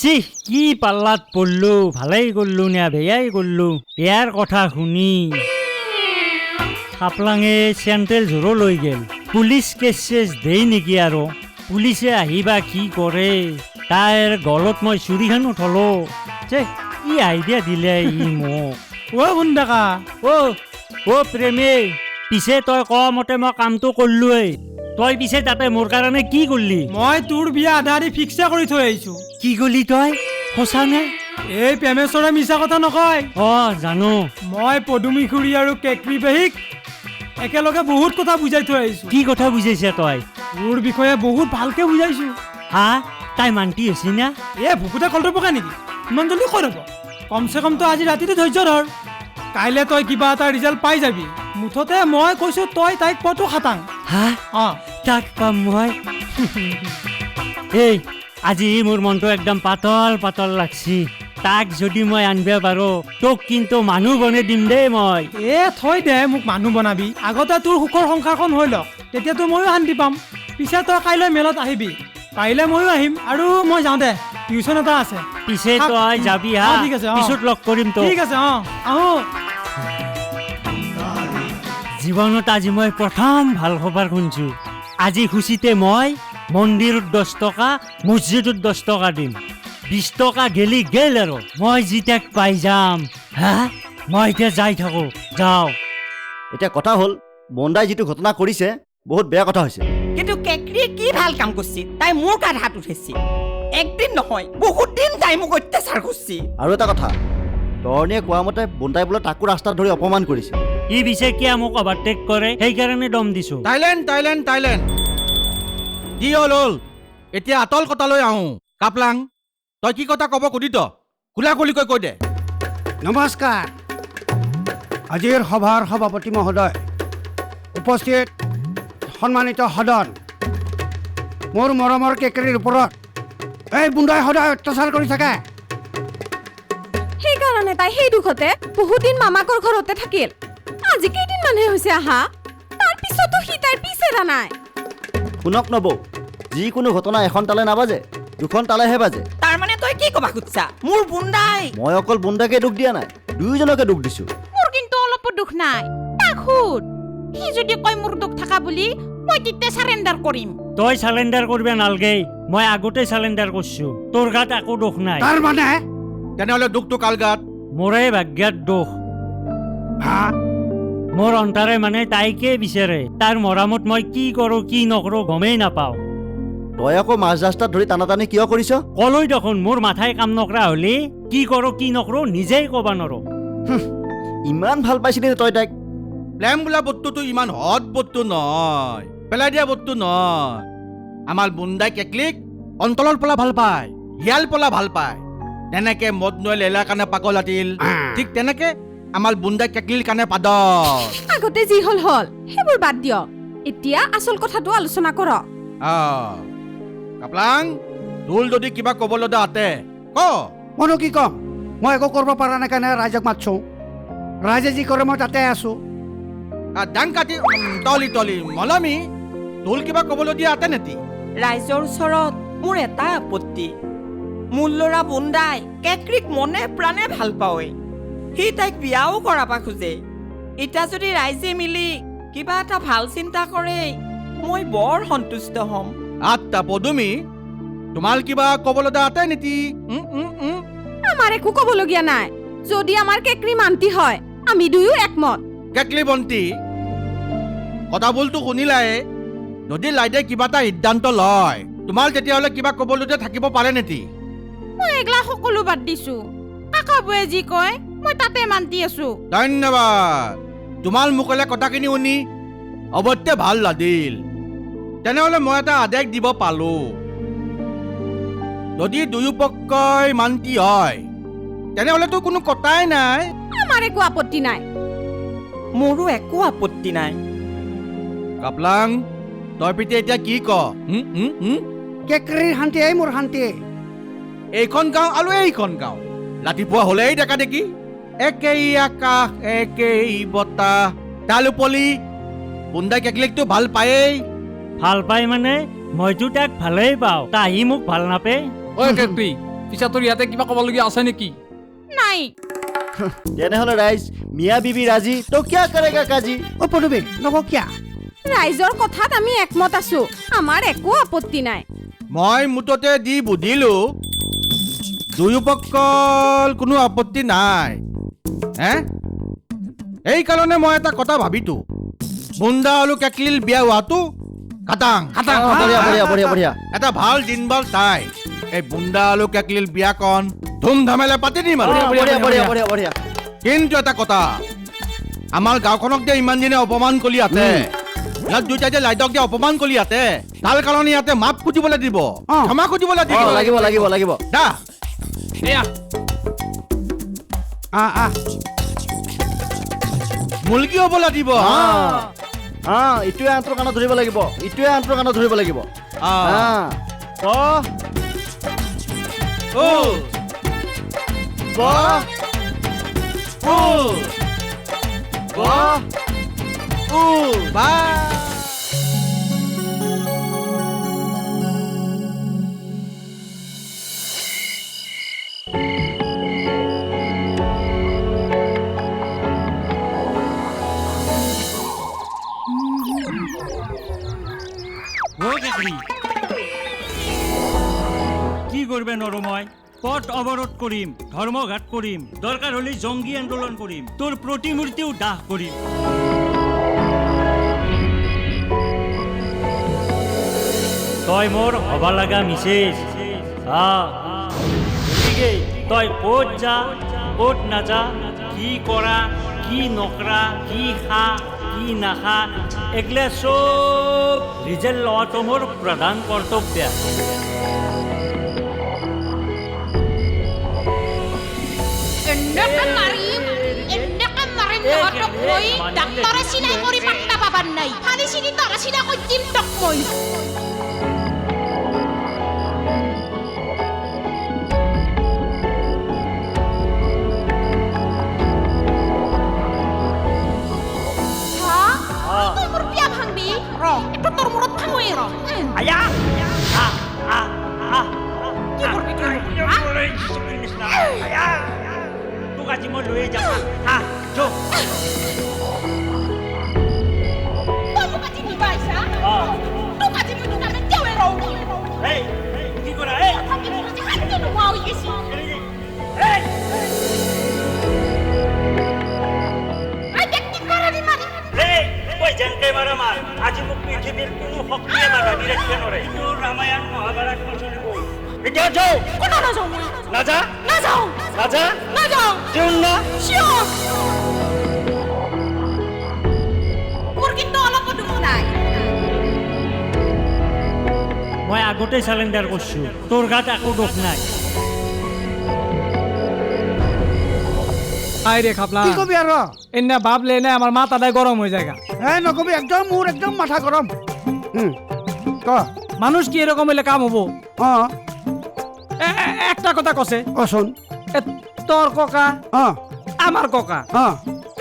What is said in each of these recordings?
চিহ কি পাল্লাত পড়ল ভালেই করল না বেয়াই করল বেয়ার কথা শুনি। খাপলাঙে চেণ্ট্ৰেল জোৰো লৈ গেল। পুলিচ কেছ চেছ দেই নেকি আৰু? পুলিচে আহিবা কি কৰে? তাইৰ গলত মই চুৰিখনো থলো। যে ই আইডিয়া দিলে ই মোক? অ গুণ্ডাকা অ' অ' প্ৰেমে পিছে তই কোৱা মতে মই কামটো কৰিলোৱেই? তই পিছে তাতে মোৰ কাৰণে কি কৰিলি? মই তোৰ বিয়া আধা আধি ফিক্সে কৰি থৈ আহিছো। কি কৰিলি তই? সঁচানে এই প্ৰেমেশ্বৰে মিছা কথা নকয়। অঁ জানো। মই পদুমী খুৰী আৰু কেকৰি পেহীক একেলগে বহুত কথা বুজাই থৈ আহিছো। কি কথা বুজাইছে তই? তোৰ বিষয়ে বহুত ভালকে বুজাইছো। হা? তাই মান্তি হৈছি না? এ ভুকুতে কলটো পকাই নেকি? ইমান জলদি কৈ ৰ'ব কমচে কম তই আজি ৰাতিটো ধৈৰ্য ধৰ। কাইলৈ তই কিবা এটা ৰিজাল্ট পাই যাবি। মুঠতে মই কৈছো তই তাইক পটো খাটাং। হা? অঁ। তাক পাম মই? এই আজি মোৰ মনটো একদম পাতল পাতল লাগছি। তাক যদি মই আনিব পাৰো তোক কিন্তু মানুহ বনাই দিম দেই মই। এ থৈ দে মোক মানুহ বনাবি। আগতে তোৰ সুখৰ সংসাৰখন হৈ লওক তেতিয়াতো ময়ো শান্তি পাম। পিছে তই কাইলৈ মেলত আহিবি। পাৰিলে ময়ো আহিম আৰু মই যাওঁ দে। টিউচন এটা আছে। পিছে তই যাবি হা। ঠিক আছে। পিছত লগ কৰিম তোক। ঠিক আছে অঁ। আহোঁ। জীৱনত আজি মই প্ৰথম ভালো খবৰ শুনছো। আজি খুচিতে মই মন্দিৰত দহ টকা মছজিদত দহ টকা দিম। বিছ টকা গেলি গেল আৰু। মই যেতিয়াক পাই যাম। হা? মই এতিয়া যাই থাকো। যাওঁ। এতিয়া কথা হ'ল বন্দাই যিটো ঘটনা কৰিছে বহুত বেয়া কথা হৈছে। কিন্তু কেকৰিয়ে কি ভালো কাম কৰিছে তাই মোৰ গাত হাত উঠাইছে। একদিন নহয় বহুত দিন তাই মোক অত্যাচাৰ কৰিছে। আৰু এটা কথা তৰণীয়ে কোৱা মতে বন্দাই বোলে তাকো ৰাস্তাত ধৰি অপমান কৰিছে। ই পিছে কিয় মোক অভাৰটেক কৰে? সেইকাৰণে দম দিছো। থাইলেণ্ড থাইলেণ্ড থাইলেণ্ড কি হ'ল হ'ল? এতিয়া আতল কথালৈ আহোঁ। কাপলাং তই কি কথা ক'ব সুধিত? খোলা খুলিকৈ কৈ দে। নমস্কাৰ। আজিৰ সভাৰ সভাপতি মহোদয় উপস্থিত সন্মানিত সদন। মোৰ মৰমৰ কেকেৰিৰ ওপৰত এই বুন্দাই সদায় অত্যাচাৰ কৰি থাকে। সেইকাৰণে তাই সেই দুখতে বহুত দিন মামাকৰ ঘৰতে থাকিল। আজি কেইদিনমানহে হৈছে আহা। তাৰ পিছতো সি তাইৰ পিছে নাই। শুনক নবৌ যিকোনো ঘটনা এখন তালে নাবাজে দুখন তালেহে বাজে। তাৰমানে তই কি ক'বা খুজিছা মোৰ বুন্দাই। মই অকল বন্দাকে দুখ দিয়া নাই দুয়োজনকে দুখ দিছো। মোৰ কিন্তু অলপো দুখ নাই। তাক সোধ সি যদি কয় মোৰ দুখ থাকা বুলি মই তেতিয়া চাৰেণ্ডাৰ কৰিম। তই চালেণ্ডাৰ কৰিব নালগে মই আগতে চালেণ্ডাৰ কৰিছো। তোৰ গাত একো দোষ নাই। তাৰ মানে? তেনেহ'লে দুখটো কাল গাত? মোৰে ভাগ্যাত দোষ হা? মোৰ অন্তাৰে মানে তাইকে বিচাৰে। তাৰ মৰামত মই কি কৰো কি নকৰো গমেই নাপাওঁ। তই আকৌ মাজ ৰাস্তাত ধৰি টানা টানি কিয় কৰিছ? কলৈ দেখোন মোৰ মাথাই কাম নকৰা হ'লে? কি কৰো কি নকৰো নিজেই ক'ব নোৱাৰো। ইমান ভালো পাইছিলি নে তই তাইক? প্লেম বোলা বস্তুটো ইমান হট বস্তু নহয় পেলাই দিয়া বস্তু নহয়। আমাৰ বুন্দাই কেকলিক অন্তলৰ পৰা ভালো পায় হিয়াল পলা ভালো পায়। তেনেকে মদ নৈ লেলাৰ কাৰণে পাগল আতিল ঠিক তেনেকে আমাৰ বুন্দাই কেকলিৰ কাৰণে পাদল আগতে যি হ'ল হ'ল সেইবোৰ বাদ দিয়ক এতিয়া আচল কথাটো আলোচনা কৰক আহ, কাপলাং তোৰ যদি কিবা ক'ব লগা আতে ক? মইনো কি ক'ম? মই একো কৰিব পৰা নাই কাৰণে ৰাইজক মাতছো। ৰাইজে যি কৰে মই তাতে আছো। ডাং কাটি তলি তলি মলমি তোৰ কিবা ক'বলগীয়া আতে নেতি ৰাইজৰ ওচৰত মোৰ এটাই আপত্তি। মোৰ ল'ৰা বুন্দাই কেকৰিক মনে প্ৰাণে ভালো পাৱে। সি তাইক বিয়াও কৰাব খোজে। এতিয়া যদি ৰাইজে মিলি কিবা এটা ভালো চিন্তা কৰে মই বৰ সন্তুষ্ট হ'ম। আত্তা পদুমি তোমাল কিবা ক'বলগা আতে নেতি উম, উম, উম। আমাৰ একো ক'বলগীয়া নাই। যদি আমাৰ কেকৰি মান্তি হয় আমি দুয়ো একমত। কেকলি বন্তি কথাবোৰতো শুনিলাই যদি লাইদে কিবা এটা সিদ্ধান্ত লয় তোমাৰ তেতিয়াহ'লে কিবা ক'বলগীয়া থাকিব পাৰে নেকি? মই এগলা সকলো বাদ দিছো। কাকা বৌয়ে যি কয় মই তাতে মান্তি আছো। ধন্যবাদ। তোমাৰ মুখলে কথাখিনি শুনি অৱশ্যে ভালো লাগিল। তেনেহ'লে মই এটা আদেশ দিব পালো। যদি দুয়ো পক্ষই মান্তি হয় তেনেহ'লেতো কোনো কথাই নাই। আমাৰ একো আপত্তি নাই। মোৰো একো আপত্তি নাই। কাপলাং তই পিতে এতিয়া কি ক? হুম, হুম, হুম? কেকেৰিৰ মোৰ শান্তি। এইখন গাঁও আৰু এইখন গাঁও। ৰাতিপুৱা হ'লেই ডেকা দেখি। একেই আকাশ একেই বতাহ তালুপলি বুন্দাই কেকলিকটো ভালো পায়েই। ভালো পাই মানে মইতো তাক ভালেই পাওঁ। তাহি মোক ভালো নাপে। ঐ কেকৰি পিছে তোৰ ইয়াতে কিবা ক'বলগীয়া আছে নেকি? নাই। তেনেহ'লে ৰাইজ মিয়া বিবি ৰাজি তো কিয়া কৰেগা কাজি। অ পদুবী নকওঁ কিয়া? ৰাইজৰ কথাত আমি একমত আছো আমাৰ একো আপত্তি নাই। মই মুঠতে দি বুজিলো দুয়োপক্ষৰ কোনো আপত্তি নাই। হে? এইকাৰণে মই এটা কথা ভাবিতো। বুন্দা আৰু কেকলিল বিয়া হোৱাটো খাটাং খাটাং বঢ়িয়া বঢ়িয়া বঢ়িয়া বঢ়িয়া। এটা ভালো দিন বাৰ চাই এই বুন্দা আৰু কেকলিল বিয়াখন ধুমধামেৰে পাতি দিম আৰু। বঢ়িয়া বঢ়িয়া বঢ়িয়া বঢ়িয়া কিন্তু এটা কথা আমাৰ গাঁওখনক যে ইমান দিনে অপমান কৰি আছে ইয়াত দুইটাই যে লাইটক যে অপমান কৰি আছে তাৰ কাৰণে ইয়াতে মাপ খুজিবলৈ দিব ক্ষমা খুজিবলৈ দিব। লাগিব লাগিব লাগিব। দা। এয়া। আহ আহ মুৰ্গী অ। অ ইটোৱে আনটোৰ কাণত ধৰিব লাগিব। ইটোৱে আনটোৰ কাণত ধৰিব লাগিব। ও, বা। করবে নরময়। পথ অবরোধ করিম ধর্মঘাট করিম, দরকার হলে জঙ্গি আন্দোলন করিম, তোর প্রতিমূর্তিও দাহ করিম। তই মোর হবা লাগা গতিকে তই ক'ত যা ক'ত নাযা কি কৰা কি নকৰা কি খা, কি নাখা এগলে চব ৰিজেল লোৱাটো মোৰ প্ৰধান কৰ্তব্য এনেকে মাৰিম এনেকে মাৰিম তহঁতক মই ডাক্তৰে চিনাই কৰি পাত্তা পাবাৰ নাই ফালি চিনি তৰা চিনা কৰি দিম তক মই হা তই মোৰ বিয়া ভাঙবি ৰ এইটো তোৰ মূৰত ভাঙোৱেই ৰ উম। আয়া আহ আহ আহ কি কৰবি তই হা? তোক আজি মই লৈয়ে যাম আহ যোগ তই মোক আজি আগতে চেলেণ্ডাৰ কৰিছোঁ তোৰ গাত একো দুখ নাই। আই ৰে খাপলা। কি কবি আৰু? এনে ভাবলে নে আমাৰ মাত আদায় গৰম হৈ যায় হে নকবি একদম একদম মাথা হুম, ক? মানুষ কি এরকম হইলে কাম হব? এ- একটা কথা কছে। কচোন এ, তোর ককা? অ। আমার ককা? অ।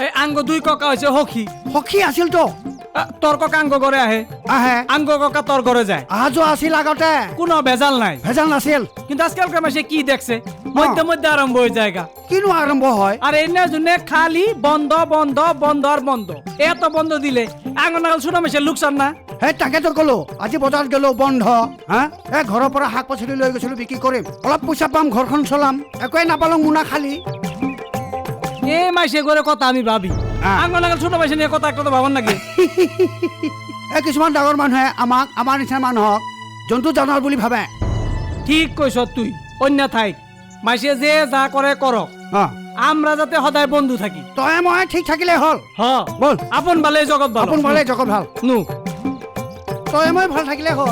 এই আঙ্গ দুই ককা হৈছে সখী। সখী আছিল তো? আ, তোর ককা আঙ্গ আহে। আহে। আঙ্গ ককা তোর ঘরে যায়। যোৱা আছিল আগতে। কোনো ভেজাল নাই। ভেজাল নাছিল। কিন্তু আজকালকার মাসে কি দেখছে? মধ্যে মধ্যে আরম্ভ হয়ে জায়গা কিনো আৰম্ভ হয়? আর এনে জুনে খালি বন্ধ বন্ধ বন্ধ আর বন্ধ। এত বন্ধ দিলে। নাগাল ছোট মাসে লোকসান না। সেই তাকেতো ক'লো আজি বজাৰত গ'লো বন্ধ। হা? এই ঘৰৰ পৰা শাক পাচলি লৈ গৈছিলোঁ বিক্ৰী কৰিম। অলপ পইচা পাম ঘৰখন চলাম। একোৱে নাপালোঁ মোনা খালি। এই মাসে করে কথা আমি ভাবি। আ। আঙ্গন ছোট মাসে নিয়ে কথা একটা তো ভাবন নাকি? এই কিছুমান ডাঙৰ মানুহে আমাক আমাৰ নিচিনা মানুহক জন্তু জানোৱাৰ বুলি ভাবে। ঠিক কইছ তুই অন্য ঠাইত। মাসে যে যা করে করক অ। আমরা যাতে সদায় বন্ধু থাকি। তই মই ঠিক থাকিলে হ'ল। হ। বল। আপন ভালে জগত ভালো। আপোন ভালে জগত ভালো। নু। তই মই ভালো থাকিলে হ'ল।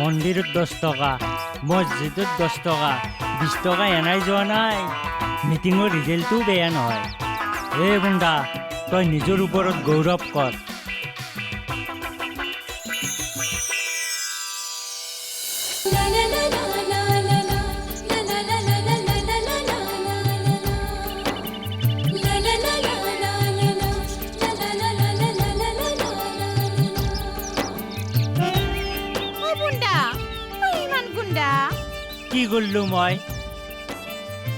মন্দিৰত দহ টকা, মছজিদত দহ টকা বিছ টকা এনাই যোৱা নাই। মিটিঙৰ ৰিজাল্টটো বেয়া নহয়। এই বুন্দা, তই নিজৰ ওপৰত গৌৰৱ কৰ। কৰিলো মই?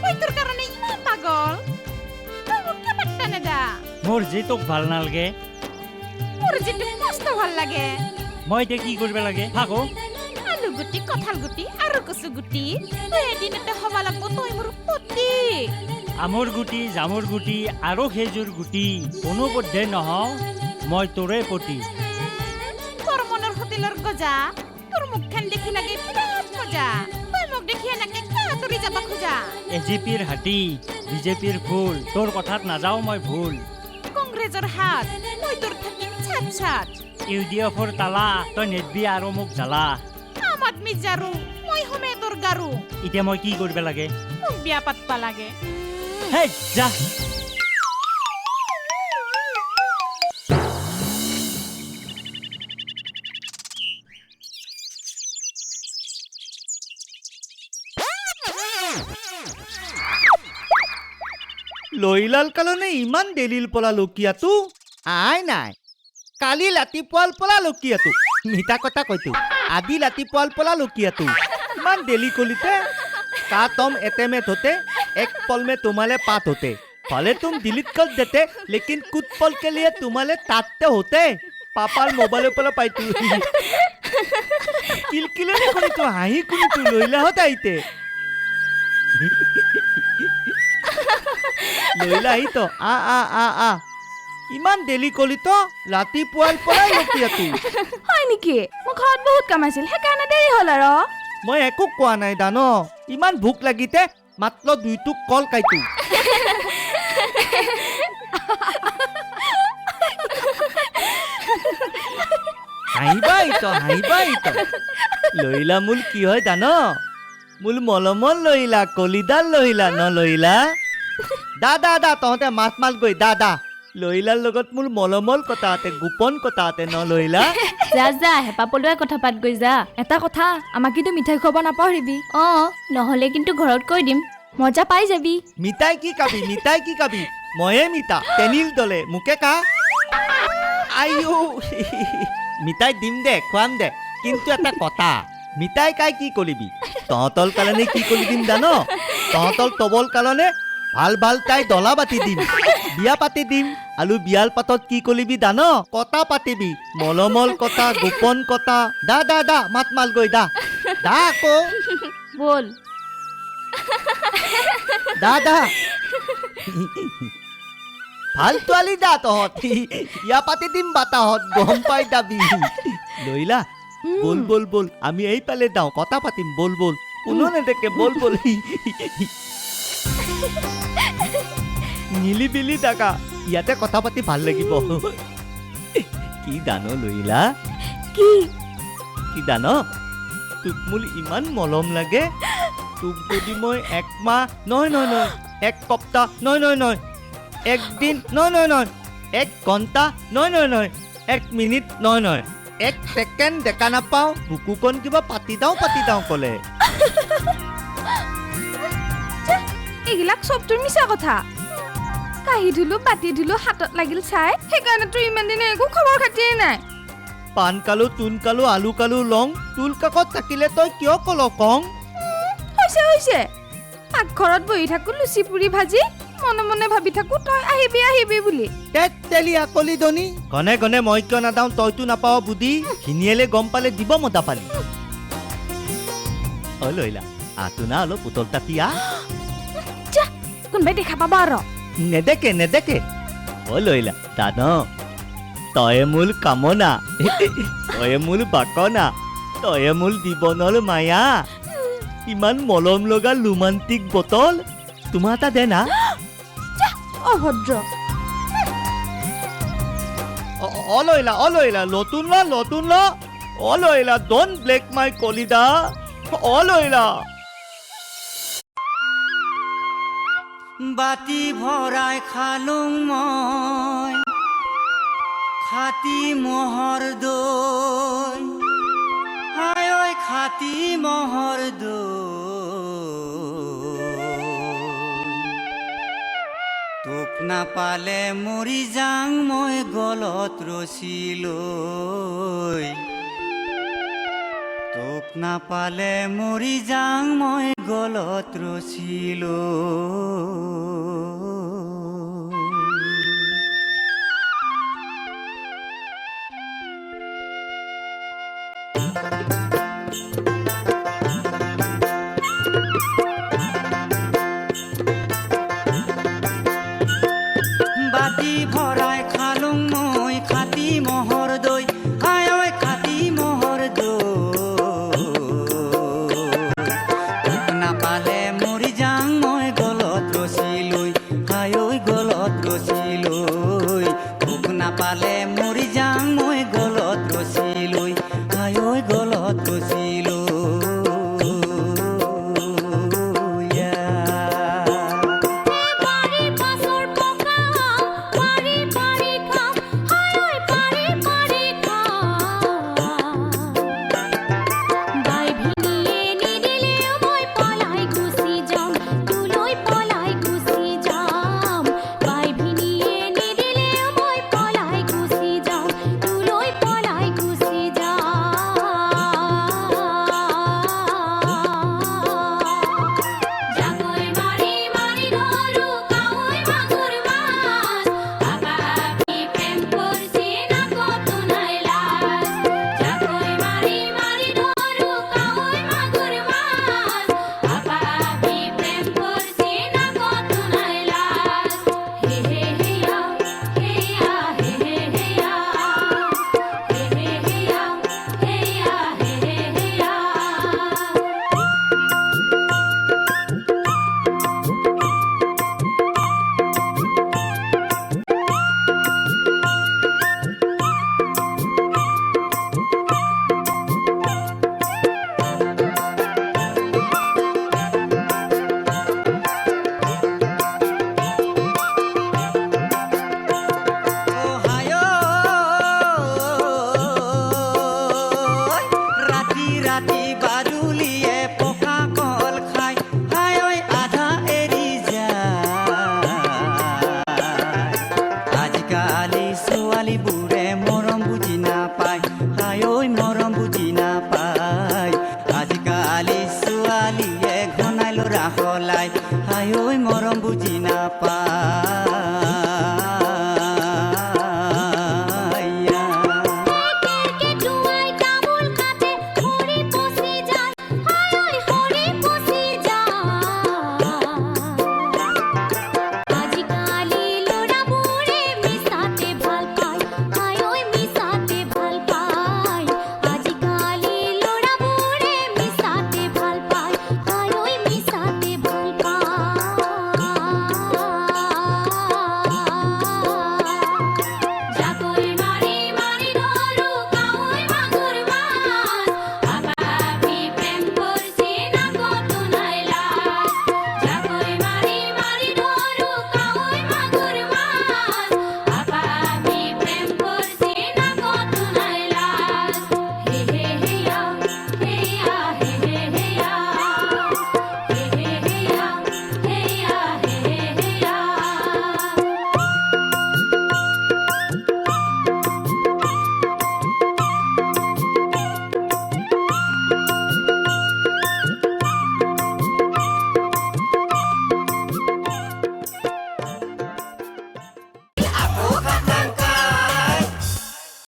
মই তোৰ কাৰণে ইমান পাগল। তই মোক কিয় পাত্তা নেদা? মোৰ যি তোক ভালো নালাগে। মোৰ যিটো মস্ত ভালো লাগে। মই এতিয়া কি কৰিব লাগে? থাকো আলু গুটি কঁঠাল গুটি আৰু কচু গুটি। তই এদিনতে হ'ব লাগব তই মোৰ পতি। আমৰ গুটি জামৰ গুটি আৰু সেইযোৰ গুটি। কোনো পধ্যে নহওঁ মই তোৰে পতি। তোৰ মনৰ হোটেলৰ গজা। তোৰ মুখখন দেখি লাগে বিৰাট মজা। তই মোক দেখি এনেকে কিয় আঁতৰি যাব খোজা। এ জি পিৰ হাতী বিজেপিৰ ফুল তোৰ কথাত নাযাওঁ মই ভুল। কংগ্ৰেছৰ হাত মই তোৰ থাকিম ছাত ছাত। ইউ ডি এফৰ তালা তই নেদবি আৰু মোক জ্বালা। আম আদমি জাৰো মই সমে তোৰ গাৰো। এতিয়া মই কি কৰিব লাগে? মোক বিয়া পাতবা লাগে। হেই যা। વૈલાલ કલોને ઈમાન દેલીલ પલા લોકી હતું આય નાય কালি ৰাতিপুৱাল পলা লুকি আছো মিঠা কথা কৈছো আজি ৰাতিপুৱাল পলা লুকি আছো ইমান দেলি কলিতে কা তম এতেমে থতে এক পলমে তোমালে পাত হতে। ভলে তুম ডিলিট কল দেতে, লেকিন কুত পল কে লিয়ে তোমালে তাতে হতে। পাপার মোবাইল পল পাইতু। কিলকিলে করে তো হাঁহি কুনি তুই লইলা হতাইতে লইলা আহিতো আ আ আ আ ইমান দেৰি কলিতো ৰাতিপুৱাৰ পৰাই লকিয়াতো হয় নেকি মোৰ ঘৰত বহুত কাম আছিল সেইকাৰণে দেৰি হ'ল আৰু মই একো কোৱা নাই দান ইমান ভোক লাগিতে মাত্ৰ দুইটোক কল কাইতো হাঁহিবা ইত হাঁহিবা ইত লইলা মূল কি হয় জান মূল মলমল লইলা কলিদাল লইলা ন লইলা দা দা দা তহঁতে মাছ মাছ গৈ দা দা লইলাৰ লগত মোৰ মলমল কটাতে গোপন কটাতে ন লইলা যা যা হেঁপা পলুৱাই কথা পাত গৈ যা। এটা কথা আমাক কিন্তু মিঠাই খুৱাব নাপাহৰিবি। অ নহ'লে কিন্তু ঘৰত কৈ দিম। মজা পাই যাবি। মিঠাই কি কাবি মিঠাই কি কাবি ময়ে মিঠা তেনিল দলে মোকে কা আইও মিঠাই দিম দে খুৱাম দে কিন্তু এটা কথা মিঠাই কাই কি কৰিবি? তহঁতৰ কাৰণে কি কৰি দিম জান? তহঁতৰ তবল কাৰণে ভালো ভালো তাই ডলা পাতি দিম। বিয়া পাতি দিম। আৰু বিয়াৰ পাতত কি কৰিবি জান? কটা পাতিবি। মলমল কটা গোপন কটা দা দা দা মাত মাল গৈ দা। দা আকৌ। ব'ল। দাদা ভালো তোৱালি দা তহঁত। ইয়া পাতি দিম বাতাহত গম পাই দাবি লইলা বল বল বল। আমি এইফালে যাওঁ কথা পাতিম বল বল। কোনো নেদেখে বল বল। মিলি বিলি ডাকা ইয়াতে কথা পাতি ভালো লাগিব। কি দান লইলা? কি? কি দান তোক মোৰ ইমান মলম লাগে। তোক যদি মই এক মাহ নহয় নহয় নহয় এক সপ্তাহ নহয় নহয় নহয় একদিন নহয় নহয় নহয় এক ঘণ্টা নহয় নহয় নহয় এক মিনিট নহয় নহয় এক ছেকেণ্ড দেখা নাপাওঁ বুকুখন কিবা পাতি যাওঁ পাতি যাওঁ ক'লে। এইবিলাক চব তোৰ মিছা কথা। কাঁহি ধুলো পাতি ধুলো হাতত লাগিল চাই। সেইকাৰণে তোৰ ইমান দিনে একো খবৰ খাতিয়ে নাই। পাণ কালো তোন কালো আলু কালো লং তুল কাকত থাকিলে তই কিয় কল কং? হৈছে হৈছে। পাকঘৰত বহি থাকো লুচি পুৰি ভাজি মনে মনে ভাবি থাকো তই আহিবি আহিবি বুলি। তেত তেলি আকলি ধনী। ঘনে ঘনে মই কিয় নাযাওঁ তইতো নাপাৱ বুদ্ধি। খিনিয়েলে গম পালে দিব মতা পালি। অ লইলা আতো না অলপ পুতল তাতিয়া কোনোবাই দেখা পাবা আৰু নেদেকে নেদেকে। অ লইলা দাদ তয়ে মূল কামনা। তয়ে মূল বাকনা। তয়ে মূল জীৱনৰ মায়া। ইমান মলম লগা ৰোমান্টিক বটল। তোমাৰ এটা দে না অভদ্ৰ অ- অ লইলা অ লইলা নতুন ল নতুন ল। অ লইলা ডন্ট ব্লেক মাই কলিদা। অ লইলা। বাতি ভৰাই খালোং মই, খাতি মহৰ দৈ হাই ঐ খাতি মহৰ দৈ তোক নাপালে মৰি যাং, মই গলত ৰচি লৈ তোক নাপালে মৰি যাং মই গলত ৰচিলো। বাতি ভৰাই